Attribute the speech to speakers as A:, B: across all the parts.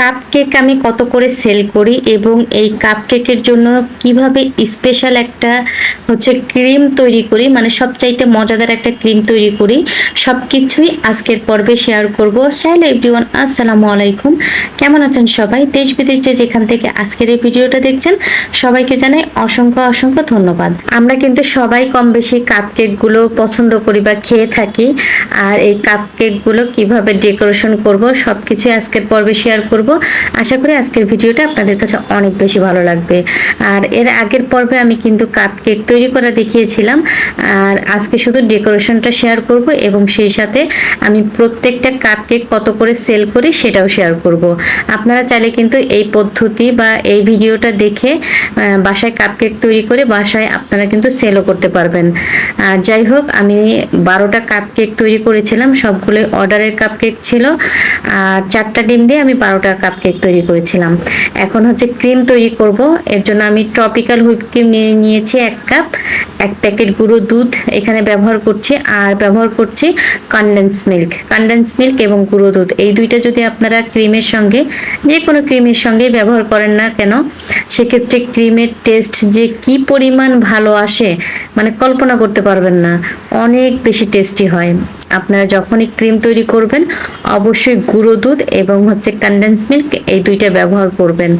A: Cup cake আমি কত করে সেল করি এবং এই কাপ কেকের জন্য কীভাবে স্পেশাল একটা হচ্ছে ক্রিম তৈরি করি মানে সবচাইতে মজাদার একটা ক্রিম তৈরি করি সব কিছুই আজকের পর্বে শেয়ার করব। হ্যালো এভরিওয়ান আসসালামু আলাইকুম। কেমন আছেন সবাই? দেশ বিদেশ যে যেখান থেকে আজকের এই ভিডিওটা দেখছেন, সবাইকে জানাই অসংখ্য অসংখ্য ধন্যবাদ। আমরা কিন্তু সবাই কম বেশি কাপ কেকগুলো পছন্দ করি বা খেয়ে থাকি, আর এই কাপ কেকগুলো কীভাবে ডেকোরেশন করব সব কিছুই আজকের পর্বে শেয়ার করব। আশা করি আজকের ভিডিওটা আপনাদের কাছে অনেক বেশি ভালো লাগবে। আর এর আগের পর্বে আমি কিন্তু কাপ কেক তৈরি করা দেখিয়েছিলাম। আর আজকে শুধু ডেকোরেশনটা শেয়ার করব এবং সেই সাথে আমি প্রত্যেকটা কাপ কেক কত করে সেল করি সেটাও শেয়ার করব। আপনারা চাইলে কিন্তু এই পদ্ধতি বা এই ভিডিওটা দেখে বাসায় কাপ কেক তৈরি করে বাসায় আপনারা কিন্তু সেলও করতে পারবেন। আর যাই হোক, আমি বারোটা কাপ কেক তৈরি করেছিলাম। সবগুলো অর্ডারের কাপ কেক ছিল। আর চারটা ডিম দিয়ে আমি বারোটা কাপ কেক তৈরি করেছিলাম। এখন হচ্ছে ক্রিম তৈরি করব। এর জন্য আমি ট্রপিক্যাল হুইপ ক্রিম নিয়ে নিয়েছি এক কাপ এক প্যাকেট গুঁড়ো দুধ এখানে ব্যবহার করছি, আর ব্যবহার করছি কনডেন্স মিল্ক কনডেন্স মিল্ক এবং গুঁড়ো দুধ। এই দুইটা যদি আপনারা ক্রিমের সঙ্গে যে কোনো ক্রিমের সঙ্গে ব্যবহার করেন না কেন, সেক্ষেত্রে ক্রিমের টেস্ট যে কি পরিমাণ ভালো আসে মানে কল্পনা করতে পারবেন না। অনেক বেশি টেস্টি হয়। আপনারা যখনই ক্রিম তৈরি করবেন, অবশ্যই গুঁড়ো দুধ এবং হচ্ছে কনডেন্স মিল্ক এই দুইটা ব্যবহার করবেন।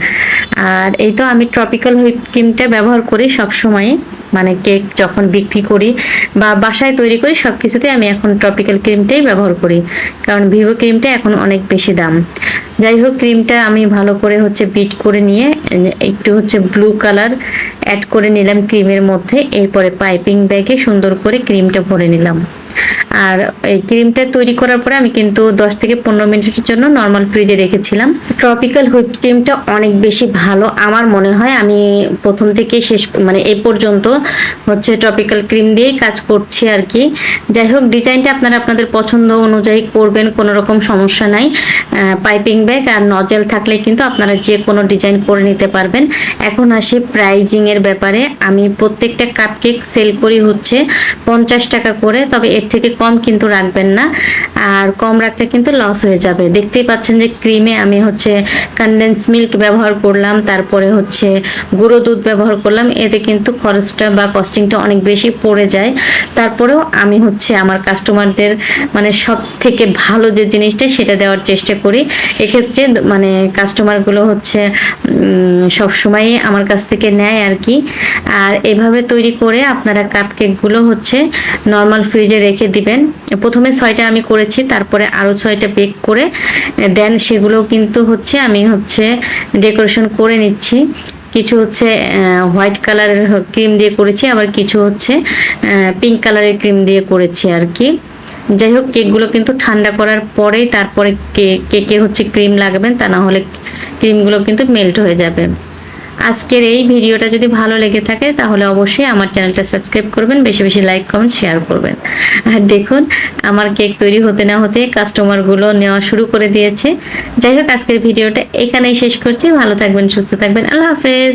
A: আর এই তো আমি ট্রপিক্যাল হুইপ ক্রিমটা ব্যবহার করি সব সময় মানে কেক যখন বিক্রি করি বা বাসায় তৈরি করি সব কিছুতে আমি এখন ট্রপিক্যাল ক্রিমটাই ব্যবহার করি। কারণ ভিভো ক্রিমটা এখন অনেক বেশি দাম। যাই হোক ক্রিমটা আমি ভালো করে হচ্ছে বিট করে নিয়ে, একটু হচ্ছে ব্লু কালার অ্যাড করে নিলাম ক্রিমের মধ্যে। এরপরে পাইপিং ব্যাগে সুন্দর করে ক্রিমটা ভরে নিলাম। আর এই ক্রিমটা তৈরি করার পরে আমি কিন্তু দশ থেকে পনেরো মিনিটের জন্য নর্মাল ফ্রিজে রেখেছিলাম। ট্রপিক্যাল হুইপ ক্রিমটা অনেক বেশি ভালো আমার মনে হয়। আমি প্রথম থেকে শেষ মানে এই পর্যন্ত হচ্ছে ট্রপিক্যাল ক্রিম দিয়েই কাজ করছি আর কি। যাই হোক ডিজাইনটা আপনারা আপনাদের পছন্দ অনুযায়ী করবেন, কোনো রকম সমস্যা নাই। পাইপিং ব্যাগ আর নজেল থাকলে কিন্তু আপনারা যে কোনো ডিজাইন করে নিতে পারবেন। এখন আসি প্রাইজিং এর ব্যাপারে। আমি প্রত্যেকটা কাপ কেক সেল করি হচ্ছে পঞ্চাশ টাকা করে, তবে এর থেকে কম কিন্তু রাখবেন না, আর কম রাখলে কিন্তু লস হয়ে যাবে। দেখতেই পাচ্ছেন যে ক্রিমে আমি হচ্ছে কনডেন্স মিল্ক ব্যবহার করলাম, তারপরে হচ্ছে গুঁড়ো দুধ ব্যবহার করলাম, এতে কিন্তু খরচটা বা কস্টিংটা অনেক বেশি পড়ে যায়। তারপরেও আমি হচ্ছে আমার কাস্টমারদের মানে সব থেকে ভালো যে জিনিসটা, সেটা দেওয়ার চেষ্টা করি। এক্ষেত্রে মানে কাস্টমারগুলো হচ্ছে সব সময় আমার কাছ থেকে নেয় আর কি। আর এভাবে তৈরি করে আপনারা কাপ কেকগুলো হচ্ছে নর্মাল ফ্রিজে রেখে দিবেন প্রথমে ছয়টা আমি করেছি, তারপরে আরও ছয়টা বেক করে, দেন সেগুলো কিন্তু হচ্ছে আমি হচ্ছে ডেকোরেশন করে নিচ্ছি। কিছু হচ্ছে হোয়াইট কালারের ক্রিম দিয়ে করেছি, আবার কিছু হচ্ছে পিঙ্ক কালারের ক্রিম দিয়ে করেছি আর কি। যাই হোক কেকগুলো কিন্তু ঠান্ডা করার পরেই তারপরে কেকে হচ্ছে ক্রিম লাগাবেন, তা না হলে ক্রিমগুলো কিন্তু মেল্ট হয়ে যাবে। আজকের এই ভিডিওটা যদি ভালো লেগে থাকে, তাহলে অবশ্যই আমার চ্যানেলটা সাবস্ক্রাইব করবেন, বেশি বেশি লাইক, কমেন্ট, শেয়ার করবেন। আর দেখুন, আমার কেক তৈরি হতে না হতে কাস্টমারগুলো নেওয়া শুরু করে দিয়েছে। যাই হোক, আজকের ভিডিওটা এখানেই শেষ করছি। ভালো থাকবেন, সুস্থ থাকবেন। আল্লাহ হাফেজ।